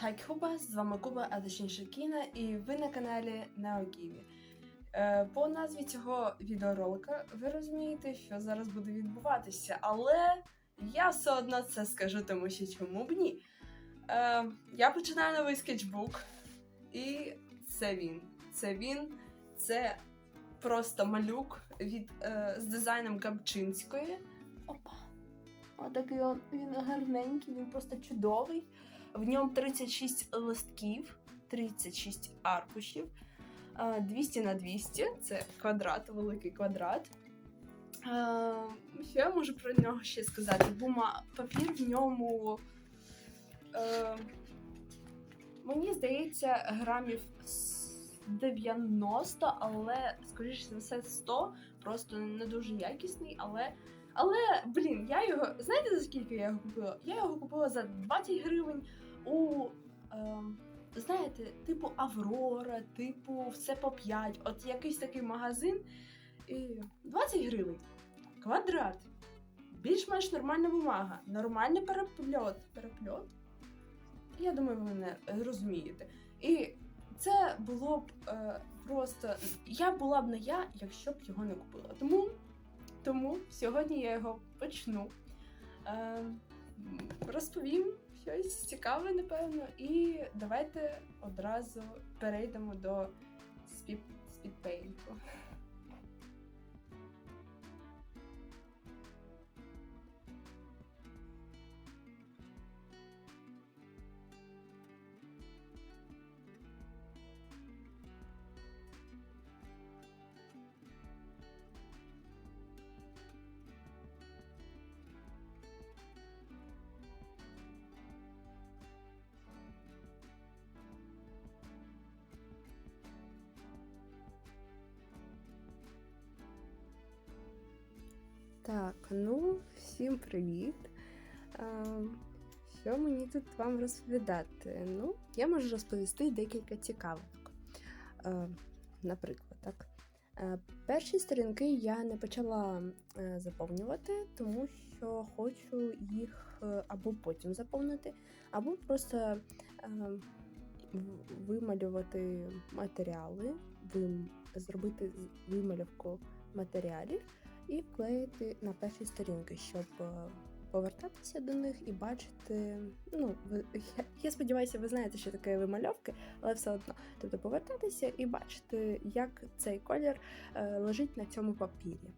Хай Куба, з вами Куба, а точніше Кіна, і ви на каналі Неоківі. Е, по назві цього відеоролика ви розумієте, що зараз буде відбуватися, але я все одно це скажу, тому що чому б ні. Е, я починаю новий скетчбук, і це він. Це він, це просто малюк від, е, з дизайном Габчинської. Опа! Отакий він гарненький, він просто чудовий. В ньому 36 листків, 36 аркушів, 200 на 200 це квадрат, великий квадрат. Що я можу про нього ще сказати? Бума папір в ньому. Мені здається, грамів 90, але, скоріше за все, 100. Просто не дуже якісний, але. Але, блін, я його. Знаєте, за скільки я його купила? Я його купила за 20 гривень у. Е, знаєте, типу Аврора, типу все по 5. От якийсь такий магазин. І 20 гривень. Квадрат. Більш-менш нормальна бумага. Нормальний перепльот. Перепльот? Я думаю, ви мене розумієте. І це було б е, просто. Я була б не я, якщо б його не купила. Тому, тому сьогодні я його почну. Е, розповім щось цікаве, напевно, і давайте одразу перейдемо до спід, спідпейнту. Так, ну, всім привіт. А, що мені тут вам розповідати? Ну, я можу розповісти декілька цікавинок. А, наприклад, так. А, перші сторінки я не почала е, заповнювати, тому що хочу їх е, або потім заповнити, або просто е, вималювати матеріали, зробити вималювку матеріалів і вклеїти на перші сторінки, щоб е, повертатися до них і бачити. Ну, я, я сподіваюся, ви знаєте, що таке вимальовки, але все одно. Тобто повертатися і бачити, як цей колір е, лежить на цьому папірі.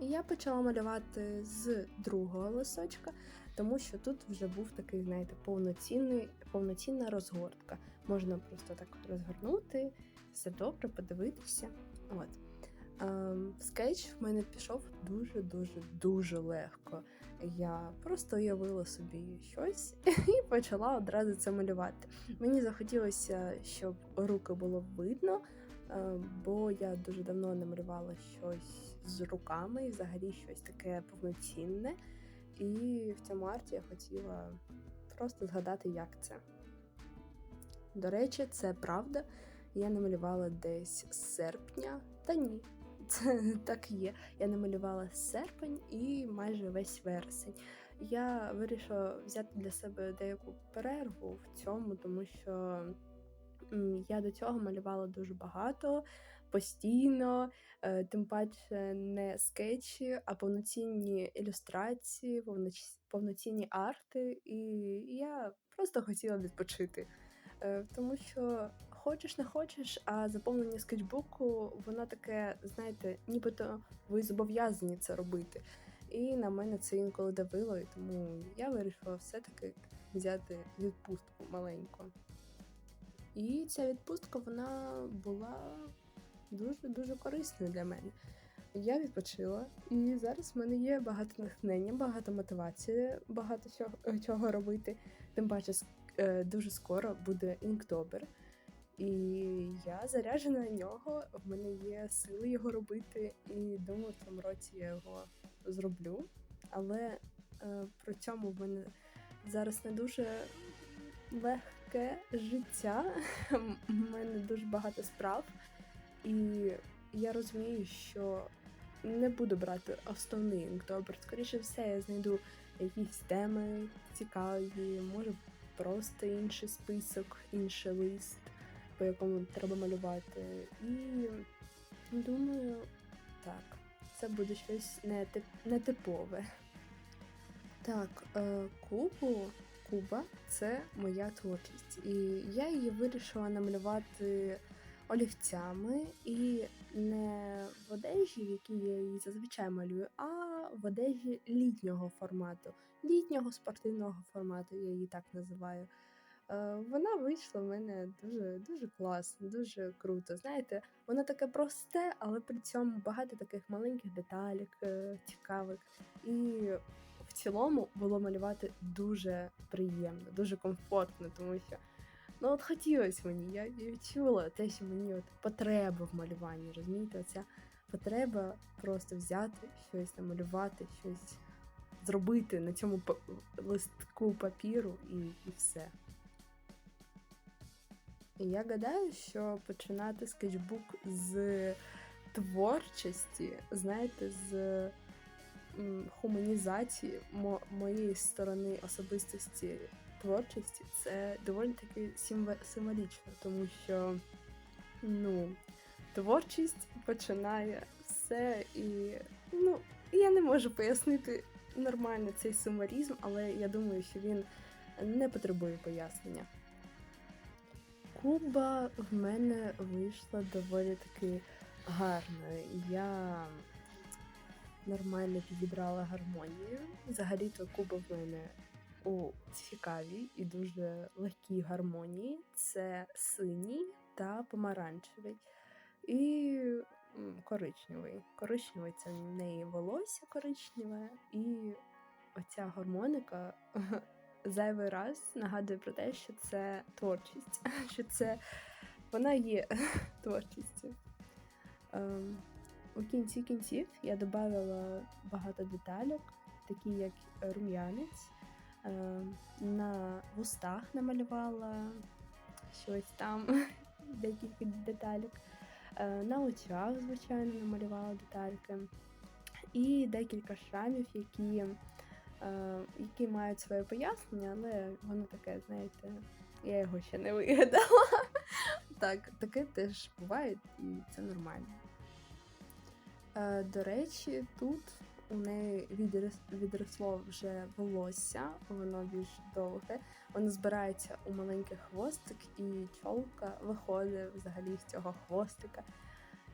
Я почала малювати з другого лисочка, тому що тут вже був такий, знаєте, повноцінний, повноцінна розгортка. Можна просто так розгорнути, все добре, подивитися. От. Ем, скетч в мене пішов дуже-дуже дуже легко. Я просто уявила собі щось і почала одразу це малювати. Мені захотілося, щоб руки було видно, е, бо я дуже давно не малювала щось з руками, і взагалі щось таке повноцінне. І в цьому арті я хотіла просто згадати, як це. До речі, це правда. Я намалювала десь з серпня, та ні, це так є. Я намалювала серпень і майже весь вересень. Я вирішила взяти для себе деяку перерву в цьому, тому що я до цього малювала дуже багато, постійно, е, тим паче не скетчі, а повноцінні ілюстрації, повноцінні арти, і я просто хотіла відпочити. Е, Тому що хочеш не хочеш, а заповнення скетчбуку, воно таке, знаєте, нібито ви зобов'язані це робити. І на мене це інколи давило, і тому я вирішила все-таки взяти відпустку маленьку. І ця відпустка вона була дуже-дуже корисною для мене. Я відпочила, і зараз в мене є багато натхнення, багато мотивації, багато чого, робити. Тим паче, е, дуже скоро буде інктобер. І я заряджена на нього. В мене є сили його робити, і думаю, в цьому році я його зроблю. Але е, при цьому в мене зараз не дуже легке життя. У мене дуже багато справ, і я розумію, що не буду брати основний інктобер. Скоріше все, я знайду якісь теми цікаві, може просто інший список, інший лист, по якому треба малювати. І думаю, так, це буде щось нетип, нетипове. Так, е, Кубу, Куба це моя творчість. І я її вирішила намалювати олівцями і не в одежі, в якій я її зазвичай малюю, а в одежі літнього формату, літнього спортивного формату, я її так називаю. Е, Вона вийшла в мене дуже дуже класно, дуже круто. Знаєте, воно таке просте, але при цьому багато таких маленьких деталік, е, цікавих. І в цілому було малювати дуже приємно, дуже комфортно, тому що ну от хотілося мені. Я відчула те, що мені от потреба в малюванні. Розумієте, оця потреба просто взяти щось намалювати, щось зробити на цьому листку папіру і, і все. Я гадаю, що починати скетчбук з творчості, знаєте, з гуманізації мо- моєї сторони особистості творчості, це доволі таки символічно, тому що ну, творчість починає все і ну, я не можу пояснити нормально цей символізм, але я думаю, що він не потребує пояснення. Куба в мене вийшла доволі таки гарно. Я нормально підібрала гармонію. Взагалі-то куба в мене у цікавій і дуже легкій гармонії. Це синій та помаранчевий. І коричневий. Коричневий це в неї волосся коричневе, і оця гармоника зайвий раз нагадує про те, що це творчість, що це вона є творчістю. Ем, у кінці кінців я додала багато деталек, такі як рум'янець. Ем, на вустах намалювала щось там, декілька деталек. Е, На очах, звичайно, намалювала детальки. І декілька шрамів, які які мають своє пояснення, але воно таке, знаєте, я його ще не вигадала. Так, таке теж буває, і це нормально. Е, До речі, тут у неї відросло вже волосся, воно більш довге, воно збирається у маленький хвостик, і чолка виходить взагалі з цього хвостика.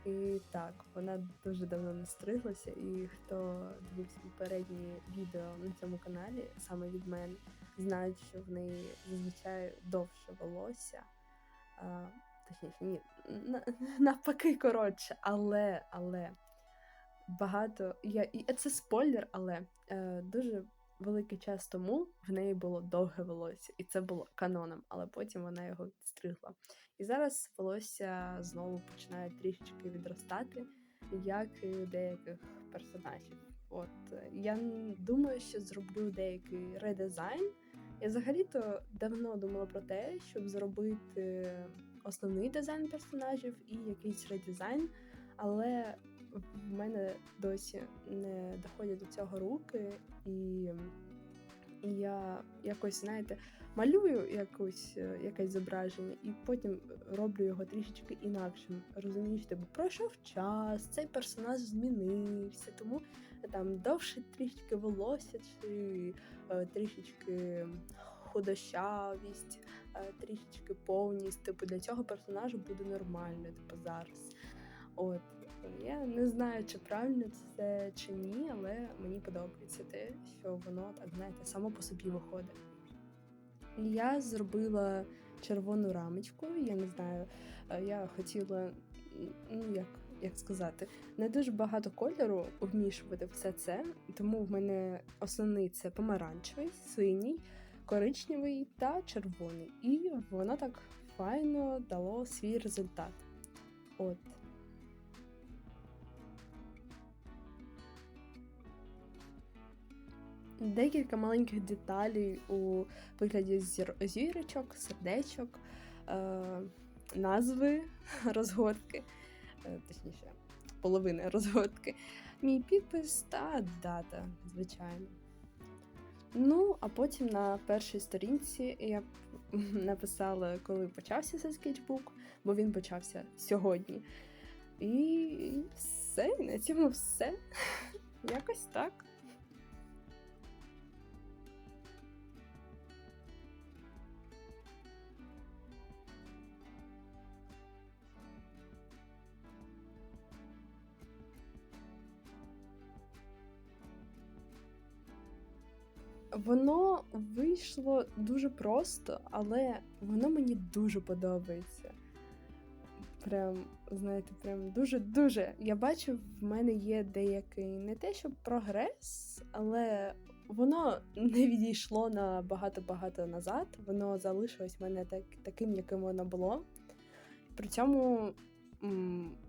І так, вона дуже давно не стриглася, і хто дивився попередні відео на цьому каналі, саме від мене, знають, що в неї зазвичай довше волосся. А, точніше, ні, навпаки, коротше, але, але багато. Я, і це спойлер, але е, дуже великий час тому в неї було довге волосся, і це було каноном, але потім вона його відстригла. І зараз волосся знову починає трішечки відростати, як і у деяких персонажів. От я думаю, що зроблю деякий редизайн. Я взагалі-то давно думала про те, щоб зробити основний дизайн персонажів і якийсь редизайн, але мене досі не доходять до цього руки, і, і я якось, знаєте, малюю якусь, е, якесь зображення, і потім роблю його трішечки інакшим. Розумієш, типу, пройшов час, цей персонаж змінився, тому там довше трішечки волосся, чи е, трішечки худощавість, е, трішечки повність. Типу, для цього персонажу буде нормально, типу, зараз. От. Я не знаю, чи правильно це чи ні, але мені подобається те, що воно так, знаєте, само по собі виходить. Я зробила червону рамочку, я не знаю, е, я хотіла, ну як, як сказати, не дуже багато кольору вмішувати все це, тому в мене основний це помаранчевий, синій, коричневий та червоний. І воно так файно дало свій результат. От. Декілька маленьких деталей у вигляді зір... зірочок, сердечок, е... назви розгортки, е... точніше, половини розгортки, мій підпис та дата, звичайно. Ну, а потім на першій сторінці я написала, коли почався цей скетчбук, бо він почався сьогодні. І все, на цьому все. Якось так. Воно вийшло дуже просто, але воно мені дуже подобається. Прям, знаєте, прям дуже-дуже. Я бачу, в мене є деякий не те, що прогрес, але воно не відійшло на багато-багато назад. Воно залишилось в мене так, таким, яким воно було. При цьому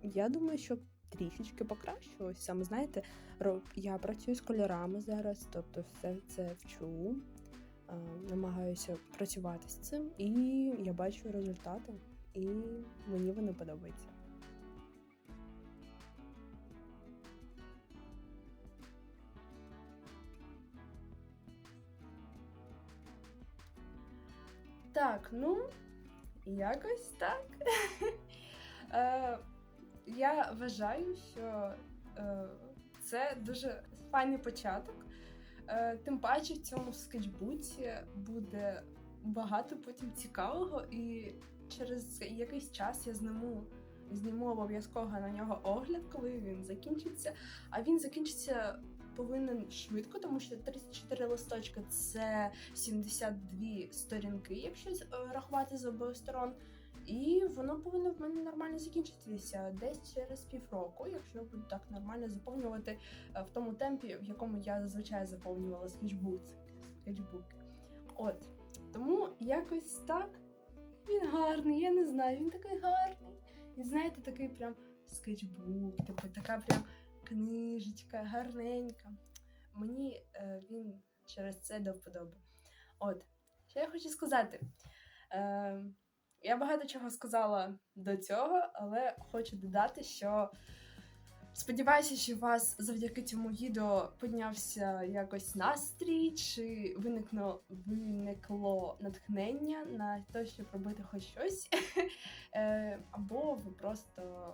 я думаю, що трішечки покращилось. Саме знаєте, я працюю з кольорами зараз, тобто все це вчу, намагаюся працювати з цим, і я бачу результати, і мені вони подобаються. Так, ну, якось так. Я вважаю, що е, це дуже файний початок. Е, тим паче в цьому скетчбуці буде багато потім цікавого, і через якийсь час я зніму, зніму обов'язково на нього огляд, коли він закінчиться. А він закінчиться повинен швидко, тому що 34 листочка це 72 сторінки, якщо е, рахувати з обох сторон. І воно повинно в мене нормально закінчитися десь через півроку, якщо я буду так нормально заповнювати е, в тому темпі, в якому я зазвичай заповнювала скетчбук. скетчбуки. От. Тому якось так. Він гарний, я не знаю, він такий гарний. І знаєте, такий прям скетчбук, типу така прям книжечка, гарненька. Мені е, він через це до вподоби. От, що я хочу сказати. Е, я багато чого сказала до цього, але хочу додати, що сподіваюся, що у вас завдяки цьому відео піднявся якось настрій, чи виникло, виникло натхнення на те, щоб робити хоч щось. Е, Або ви просто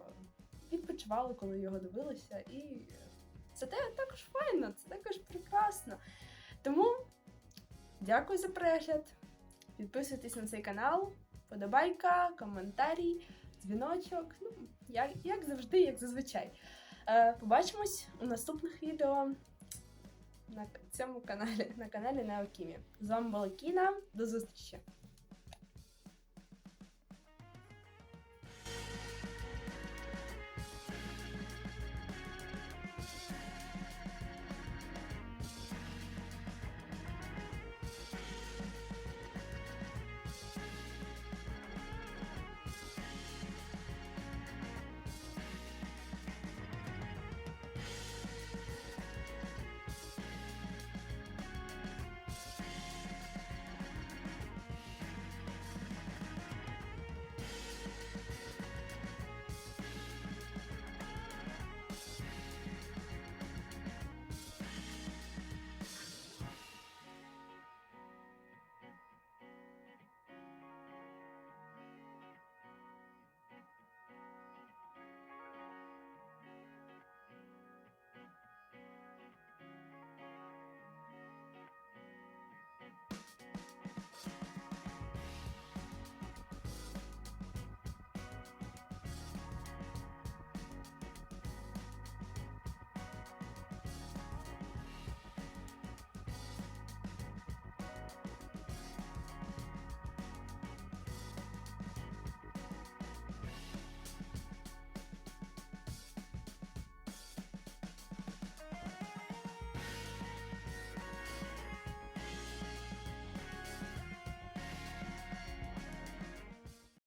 відпочивали, коли його дивилися, і це також файно, це також прекрасно. Тому дякую за перегляд. Підписуйтесь на цей канал, подобайка, коментарі, дзвіночок. Ну, як, як завжди, як зазвичай. Е, побачимось у наступних відео на цьому каналі, на каналі Неокімі. З вами була Кіна. До зустрічі!